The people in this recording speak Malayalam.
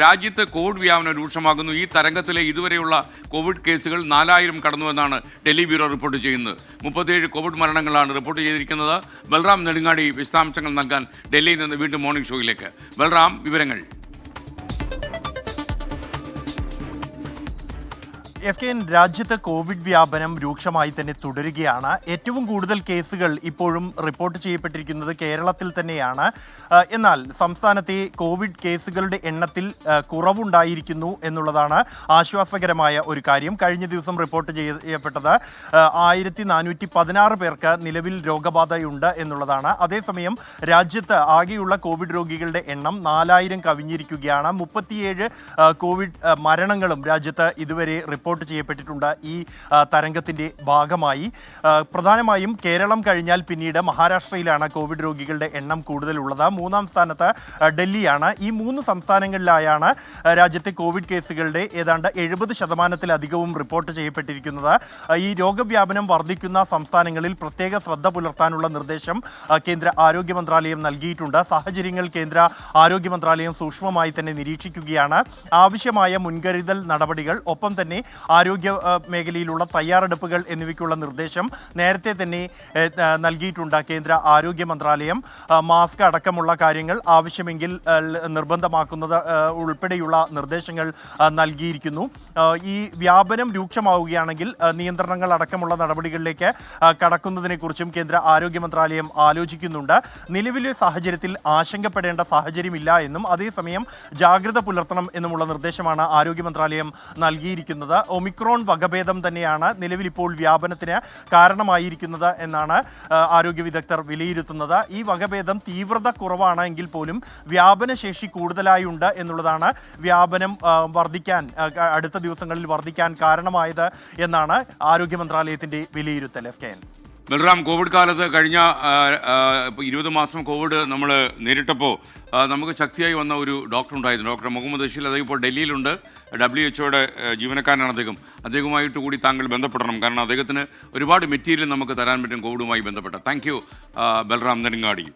രാജ്യത്ത് കോവിഡ് വ്യാപനം രൂക്ഷമാകുന്നു. ഈ തരംഗത്തിലെ ഇതുവരെയുള്ള കോവിഡ് കേസുകൾ നാലായിരം കടന്നുവെന്നാണ് ഡൽഹി ബ്യൂറോ റിപ്പോർട്ട് ചെയ്യുന്നത്. മുപ്പത്തിയേഴ് കോവിഡ് മരണങ്ങളാണ് റിപ്പോർട്ട് ചെയ്തിരിക്കുന്നത്. ബൽറാം നെടുങ്ങാടി വിശദാംശങ്ങൾ നൽകാൻ ഡൽഹിയിൽ നിന്ന് വീണ്ടും മോർണിംഗ് ഷോയിലേക്ക്. ബൽറാം വിവരങ്ങൾ. എസ് കെ രാജ്യത്ത് കോവിഡ് വ്യാപനം രൂക്ഷമായി തന്നെ തുടരുകയാണ്. ഏറ്റവും കൂടുതൽ കേസുകൾ ഇപ്പോഴും റിപ്പോർട്ട് ചെയ്യപ്പെട്ടിരിക്കുന്നത് കേരളത്തിൽ തന്നെയാണ്. എന്നാൽ സംസ്ഥാനത്തെ കോവിഡ് കേസുകളുടെ എണ്ണത്തിൽ കുറവുണ്ടായിരിക്കുന്നു എന്നുള്ളതാണ് ആശ്വാസകരമായ ഒരു കാര്യം. കഴിഞ്ഞ ദിവസം റിപ്പോർട്ട് ചെയ്യപ്പെട്ടത് ആയിരത്തി നാനൂറ്റി പതിനാറ് പേർക്ക് നിലവിൽ രോഗബാധയുണ്ട് എന്നുള്ളതാണ്. അതേസമയം രാജ്യത്ത് ആകെയുള്ള കോവിഡ് രോഗികളുടെ എണ്ണം നാലായിരം കവിഞ്ഞിരിക്കുകയാണ്. മുപ്പത്തിയേഴ് കോവിഡ് മരണങ്ങളും രാജ്യത്ത് ഇതുവരെ റിപ്പോർട്ട് ചെയ്യപ്പെട്ടിട്ടുണ്ട് ഈ തരംഗത്തിന്റെ ഭാഗമായി. പ്രധാനമായും കേരളം കഴിഞ്ഞാൽ പിന്നീട് മഹാരാഷ്ട്രയിലാണ് കോവിഡ് രോഗികളുടെ എണ്ണം കൂടുതലുള്ളത്. മൂന്നാം സ്ഥാനത്ത് ഡൽഹിയാണ്. ഈ മൂന്ന് സംസ്ഥാനങ്ങളിലായാണ് രാജ്യത്തെ കോവിഡ് കേസുകളുടെ ഏതാണ്ട് എഴുപത് ശതമാനത്തിലധികവും റിപ്പോർട്ട് ചെയ്യപ്പെട്ടിരിക്കുന്നത്. ഈ രോഗവ്യാപനം വർദ്ധിക്കുന്ന സംസ്ഥാനങ്ങളിൽ പ്രത്യേക ശ്രദ്ധ പുലർത്താനുള്ള നിർദ്ദേശം കേന്ദ്ര ആരോഗ്യ മന്ത്രാലയം നൽകിയിട്ടുണ്ട്. സാഹചര്യങ്ങൾ കേന്ദ്ര ആരോഗ്യ മന്ത്രാലയം സൂക്ഷ്മമായി തന്നെ നിരീക്ഷിക്കുകയാണ്. ആവശ്യമായ മുൻകരുതൽ നടപടികൾ ഒപ്പം തന്നെ ആരോഗ്യ മേഖലയിലുള്ള തയ്യാറെടുപ്പുകൾ എന്നിവയ്ക്കുള്ള നിർദ്ദേശം നേരത്തെ തന്നെ നൽകിയിട്ടുണ്ട് കേന്ദ്ര ആരോഗ്യ മന്ത്രാലയം. മാസ്ക് അടക്കമുള്ള കാര്യങ്ങൾ ആവശ്യമെങ്കിൽ നിർബന്ധമാക്കുന്നത് ഉൾപ്പെടെയുള്ള നിർദ്ദേശങ്ങൾ നൽകിയിരിക്കുന്നു. ഈ വ്യാപനം രൂക്ഷമാവുകയാണെങ്കിൽ നിയന്ത്രണങ്ങൾ അടക്കമുള്ള നടപടികളിലേക്ക് കടക്കുന്നതിനെക്കുറിച്ചും കേന്ദ്ര ആരോഗ്യ മന്ത്രാലയം ആലോചിക്കുന്നുണ്ട്. നിലവിലെ സാഹചര്യത്തിൽ ആശങ്കപ്പെടേണ്ട സാഹചര്യമില്ല എന്നും അതേസമയം ജാഗ്രത പുലർത്തണം എന്നുമുള്ള നിർദ്ദേശമാണ് ആരോഗ്യ മന്ത്രാലയം നൽകിയിരിക്കുന്നത്. ഒമിക്രോൺ വകഭേദം തന്നെയാണ് നിലവിൽ ഇപ്പോൾ വ്യാപനത്തിന് കാരണമായിരിക്കുന്നത് എന്നാണ് ആരോഗ്യ വിദഗ്ധർ വിലയിരുത്തുന്നത്. ഈ വകഭേദം തീവ്രത കുറവാണ് എങ്കിൽ പോലും വ്യാപനശേഷി കൂടുതലായി ഉണ്ട് എന്നുള്ളതാണ് വ്യാപനം വർദ്ധിക്കാൻ അടുത്ത ദിവസങ്ങളിൽ വർദ്ധിക്കാൻ കാരണമായത് എന്നാണ് ആരോഗ്യ മന്ത്രാലയത്തിന്റെ വിലയിരുത്തൽ എസ് കെ ബൽറാം കോവിഡ് കാലത്ത് കഴിഞ്ഞ ഇരുപത് മാസം കോവിഡ് നമ്മൾ നേരിട്ടപ്പോൾ നമുക്ക് ശക്തിയായി വന്ന ഒരു ഡോക്ടർ ഉണ്ടായിരുന്നു. ഡോക്ടർ മുഹമ്മദ് ബഷീർ അദ്ദേഹം ഇപ്പോൾ ഡൽഹിയിലുണ്ട്. ഡബ്ല്യു എച്ച്ഒയുടെ ജീവനക്കാരനാണ് അദ്ദേഹം. അദ്ദേഹവുമായിട്ട് കൂടി താങ്കൾ ബന്ധപ്പെടണം. കാരണം അദ്ദേഹത്തിന് ഒരുപാട് മെറ്റീരിയൽ നമുക്ക് തരാൻ പറ്റും കോവിഡുമായി ബന്ധപ്പെട്ട. Thank you Balram Nedungadi.